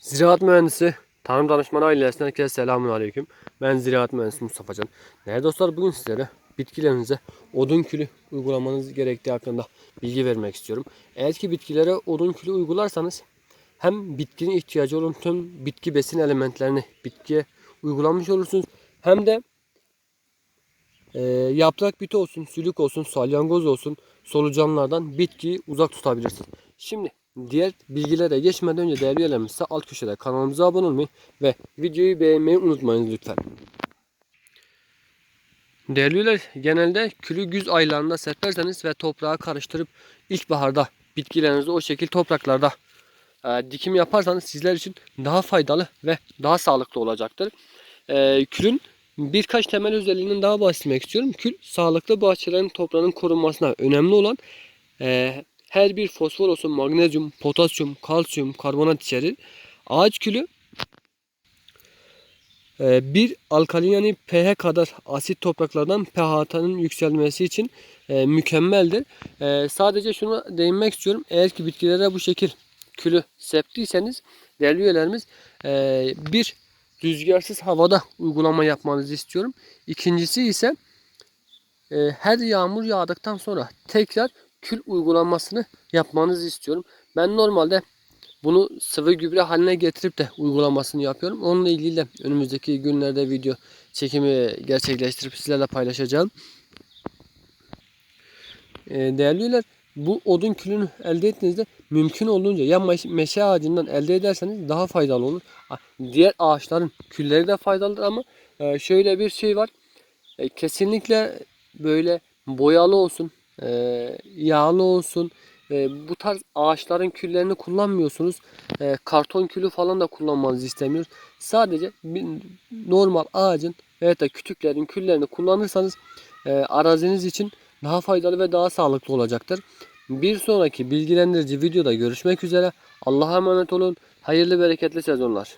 Ziraat mühendisi, tarım danışmanı ailesinden herkese selamun aleyküm. Ben ziraat mühendisi Mustafa Can. Değerli dostlar bugün sizlere bitkilerinize odun külü uygulamanız gerektiği hakkında bilgi vermek istiyorum. Eğer ki bitkilere odun külü uygularsanız hem bitkinin ihtiyacı olan tüm bitki besin elementlerini bitkiye uygulamış olursunuz. Hem de e, yaprak biti olsun, sülük olsun, salyangoz olsun solucanlardan bitkiyi uzak tutabilirsiniz. Şimdi diğer bilgilere geçmeden önce değerli üyelerimiz alt köşede kanalımıza abone olmayı ve videoyu beğenmeyi unutmayın lütfen. Değerli üyeler genelde külü güz aylarında serperseniz ve toprağa karıştırıp ilkbaharda bitkilerinizi o şekil topraklarda e, dikim yaparsanız sizler için daha faydalı ve daha sağlıklı olacaktır. E, külün birkaç temel özelliğinden daha bahsetmek istiyorum. Kül sağlıklı bahçelerin toprağının korunmasına önemli olan e, her bir fosfor olsun, magnezyum, potasyum, kalsiyum, karbonat içerir. Ağaç külü e, bir alkalin yani pH kadar asit topraklardan pH'nin yükselmesi için e, mükemmeldir. E, sadece şunu değinmek istiyorum. Eğer ki bitkilere bu şekil külü septiyseniz değerli üyelerimiz bir rüzgarsız havada uygulama yapmanızı istiyorum. İkincisi ise her yağmur yağdıktan sonra tekrar kül uygulamasını yapmanızı istiyorum. Ben normalde bunu sıvı gübre haline getirip de uygulamasını yapıyorum. Onunla ilgili de önümüzdeki günlerde video çekimi gerçekleştirip sizlerle paylaşacağım. E, değerli üyeler bu odun külünü elde ettiğinizde mümkün olduğunca ya meş- meşe ağacından elde ederseniz daha faydalı olur. Diğer ağaçların külleri de faydalıdır ama e, şöyle bir şey var. E, Kesinlikle böyle boyalı olsun, e, yağlı olsun. e, Bu tarz ağaçların küllerini kullanmıyorsunuz. E, Karton külü falan da kullanmanızı istemiyoruz. Sadece normal ağacın veya da kütüklerin küllerini kullanırsanız e, araziniz için daha faydalı ve daha sağlıklı olacaktır. Bir sonraki bilgilendirici videoda görüşmek üzere. Allah'a emanet olun. Hayırlı bereketli sezonlar.